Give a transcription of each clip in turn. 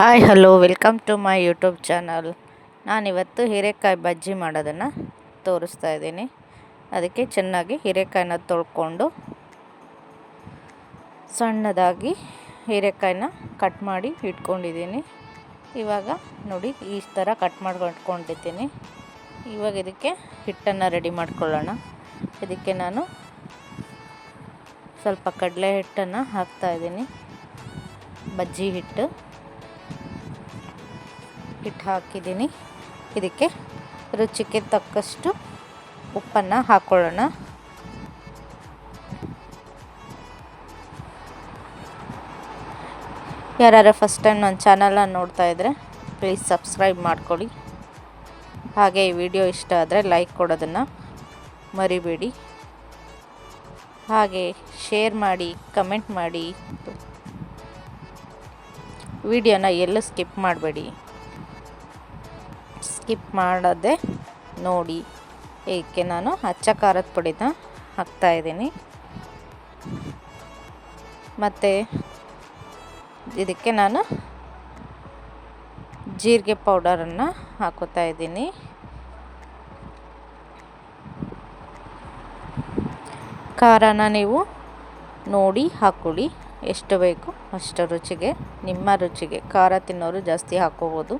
Hi, hello, welcome to my YouTube channel. ನಾನಿವತ್ತು ಹೀರೆಕಾಯಿ ಬಜ್ಜಿ ಮಾಡೋದನ್ನು ತೋರಿಸ್ತಾ ಇದ್ದೀನಿ. ಅದಕ್ಕೆ ಚೆನ್ನಾಗಿ ಹೀರೆಕಾಯಿನ ತೊಳ್ಕೊಂಡು ಸಣ್ಣದಾಗಿ ಹೀರೆಕಾಯಿನ ಕಟ್ ಮಾಡಿ ಇಟ್ಕೊಂಡಿದ್ದೀನಿ. ಇವಾಗ ನೋಡಿ, ಈ ಥರ ಕಟ್ ಮಾಡ್ಕೊಂಡು ಇಟ್ಕೊಂಡಿದ್ದೀನಿ ಇವಾಗ ಇದಕ್ಕೆ ಹಿಟ್ಟನ್ನು ರೆಡಿ ಮಾಡ್ಕೊಳ್ಳೋಣ. ಇದಕ್ಕೆ ನಾನು ಸ್ವಲ್ಪ ಕಡಲೆ ಹಿಟ್ಟನ್ನು ಹಾಕ್ತಾಯಿದ್ದೀನಿ ಬಜ್ಜಿ ಹಿಟ್ಟು. ಹಿಟ್ಟು ಹಾಕಿದ್ದೀನಿ. ಇದಕ್ಕೆ ರುಚಿಗೆ ತಕ್ಕಷ್ಟು ಉಪ್ಪನ್ನು ಹಾಕ್ಕೊಳ್ಳೋಣ ಯಾರು ಫಸ್ಟ್ ಟೈಮ್ ನನ್ನ ಚಾನಲನ್ನು ನೋಡ್ತಾ ಇದ್ದರೆ ಪ್ಲೀಸ್ ಸಬ್ಸ್ಕ್ರೈಬ್ ಮಾಡ್ಕೊಳ್ಳಿ. ಹಾಗೆ ಈ ವಿಡಿಯೋ ಇಷ್ಟ ಆದರೆ ಲೈಕ್ ಕೊಡೋದನ್ನು ಮರಿಬೇಡಿ. ಹಾಗೆ ಶೇರ್ ಮಾಡಿ ಕಮೆಂಟ್ ಮಾಡಿ. ವಿಡಿಯೋನ ಎಲ್ಲೂ ಸ್ಕಿಪ್ ಮಾಡಬೇಡಿ. ಸ್ಕಿಪ್ ಮಾಡದೆ ನೋಡಿ. ಏಕೆ ನಾನು ಹಚ್ಚ ಖಾರದ ಪುಡಿನ ಹಾಕ್ತಾಯಿದ್ದೀನಿ ಮತ್ತು ಇದಕ್ಕೆ ನಾನು ಜೀರಿಗೆ ಪೌಡರನ್ನು ಹಾಕೋತಾ ಇದ್ದೀನಿ. ಖಾರನ ನೀವು ನೋಡಿ ಹಾಕೊಳ್ಳಿ ಎಷ್ಟು ಬೇಕು ಅಷ್ಟು ರುಚಿಗೆ, ನಿಮ್ಮ ರುಚಿಗೆ ಖಾರ ತಿನ್ನೋರು ಜಾಸ್ತಿ ಹಾಕ್ಕೋಬೋದು.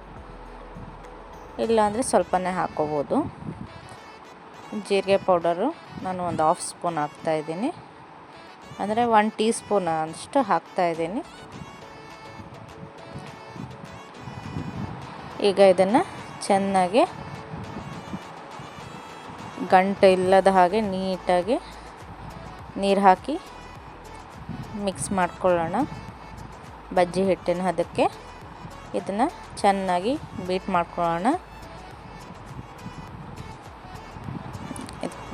ಇಲ್ಲಾಂದರೆ ಸ್ವಲ್ಪನೇ ಹಾಕ್ಕೋಬೋದು ಜೀರಿಗೆ ಪೌಡರು ನಾನು ಒಂದು ಹಾಫ್ ಸ್ಪೂನ್ ಹಾಕ್ತಾಯಿದ್ದೀನಿ ಅಂದರೆ ಒನ್ ಟೀ ಸ್ಪೂನ್ ಅಷ್ಟು ಹಾಕ್ತಾಯಿದ್ದೀನಿ ಈಗ ಇದನ್ನು ಚೆನ್ನಾಗಿ ಗಂಟು ಇಲ್ಲದ ಹಾಗೆ ನೀಟಾಗಿ ನೀರು ಹಾಕಿ ಮಿಕ್ಸ್ ಮಾಡ್ಕೊಳ್ಳೋಣ. ಬಜ್ಜಿ ಹಿಟ್ಟಿನ ಅದಕ್ಕೆ ಇದನ್ನು ಚೆನ್ನಾಗಿ ಬೀಟ್ ಮಾಡ್ಕೊಳ್ಳೋಣ.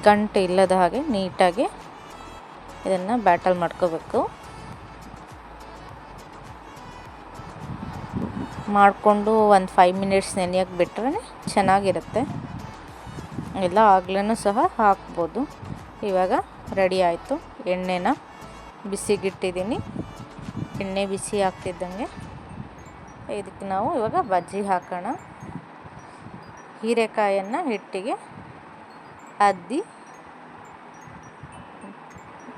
ಗಂಟು ಇಲ್ಲದ ಹಾಗೆ ನೀಟಾಗಿ ಇದನ್ನು ಬ್ಯಾಟಲ್ ಮಾಡ್ಕೋಬೇಕು. ಮಾಡಿಕೊಂಡು ಒಂದು ಫೈವ್ ಮಿನಿಟ್ಸ್ ನೆನೆಯೋಕೆ ಬಿಟ್ಟರೆ ಚೆನ್ನಾಗಿರುತ್ತೆ. ಎಲ್ಲ ಆಗ್ಲೂ ಸಹ ಹಾಕ್ಬೋದು. ಇವಾಗ ರೆಡಿ ಆಯಿತು. ಎಣ್ಣೆನ ಬಿಸಿಗಿಟ್ಟಿದ್ದೀನಿ. ಎಣ್ಣೆ ಬಿಸಿ ಆಗ್ತಿದ್ದಂಗೆ. ಇದಕ್ಕೆ ನಾವು ಇವಾಗ ಬಜ್ಜಿ ಹಾಕೋಣ. ಹೀರೆಕಾಯನ್ನು ಹಿಟ್ಟಿಗೆ ಅದ್ದಿ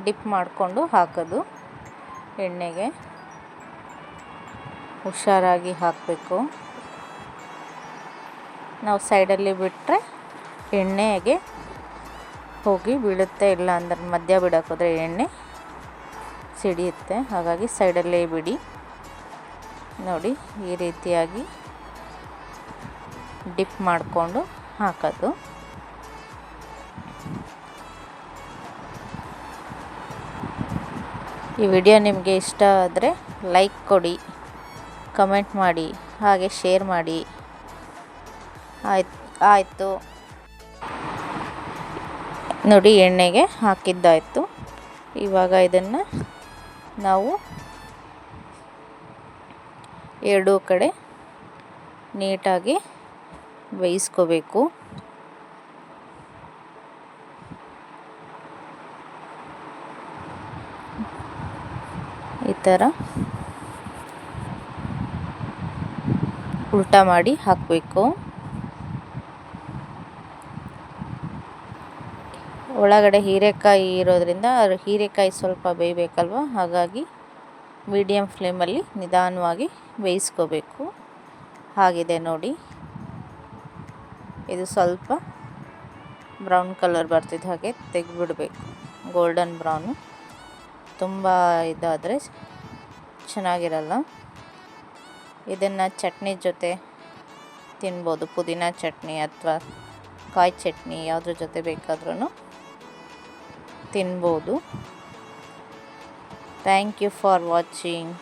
ಡಿಪ್ ಮಾಡಿಕೊಂಡು ಹಾಕೋದು. ಎಣ್ಣೆಗೆ ಹುಷಾರಾಗಿ ಹಾಕಬೇಕು. ನಾವು ಸೈಡಲ್ಲಿ ಬಿಟ್ಟರೆ ಎಣ್ಣೆಗೆ ಹೋಗಿ ಬೀಳುತ್ತೆ, ಇಲ್ಲ ಅಂದ್ರೆ ಮಧ್ಯ ಬಿಡೋಕ್ಕೋದ್ರೆ ಎಣ್ಣೆ ಸಿಡಿಯುತ್ತೆ. ಹಾಗಾಗಿ ಸೈಡಲ್ಲೇ ಬಿಡಿ. ನೋಡಿ, ಈ ರೀತಿಯಾಗಿ ಡಿಪ್ ಮಾಡಿಕೊಂಡು ಹಾಕೋದು. ಈ ವಿಡಿಯೋ ನಿಮಗೆ ಇಷ್ಟ ಆದರೆ ಲೈಕ್ ಕೊಡಿ, ಕಮೆಂಟ್ ಮಾಡಿ, ಹಾಗೆ ಶೇರ್ ಮಾಡಿ. ಆಯ್ತು ಆಯಿತು. ನೋಡಿ, ಎಣ್ಣೆಗೆ ಹಾಕಿದ್ದಾಯಿತು. ಇವಾಗ ಇದನ್ನು ನಾವು ಎರಡೂ ಕಡೆ ನೀಟಾಗಿ ಬೇಯಿಸ್ಕೋಬೇಕು ಈ ಥರ ಉಲ್ಟಾ ಮಾಡಿ ಹಾಕಬೇಕು. ಒಳಗಡೆ ಹೀರೆಕಾಯಿ ಇರೋದ್ರಿಂದ ಹೀರೆಕಾಯಿ ಸ್ವಲ್ಪ ಬೇಯಬೇಕಲ್ವ? ಹಾಗಾಗಿ ಮೀಡಿಯಮ್ ಫ್ಲೇಮಲ್ಲಿ ನಿಧಾನವಾಗಿ ಬೇಯಿಸ್ಕೋಬೇಕು. ಆಗಿದೆ ನೋಡಿ. ಇದು ಸ್ವಲ್ಪ ಬ್ರೌನ್ ಕಲರ್ ಬರ್ತಿದ್ದ ಹಾಗೆ ತೆಗೆದ್ಬಿಡಬೇಕು. ಗೋಲ್ಡನ್ ಬ್ರೌನು ತುಂಬ ಇದಾದರೆ ಚೆನ್ನಾಗಿರಲ್ಲ. ಇದನ್ನು ಚಟ್ನಿ ಜೊತೆ ತಿನ್ಬೋದು. ಪುದೀನ ಚಟ್ನಿ ಅಥವಾ ಕಾಯಿ ಚಟ್ನಿ ಯಾವುದ್ರ ಜೊತೆ ಬೇಕಾದ್ರೂ ತಿನ್ಬೋದು. Thank you for watching.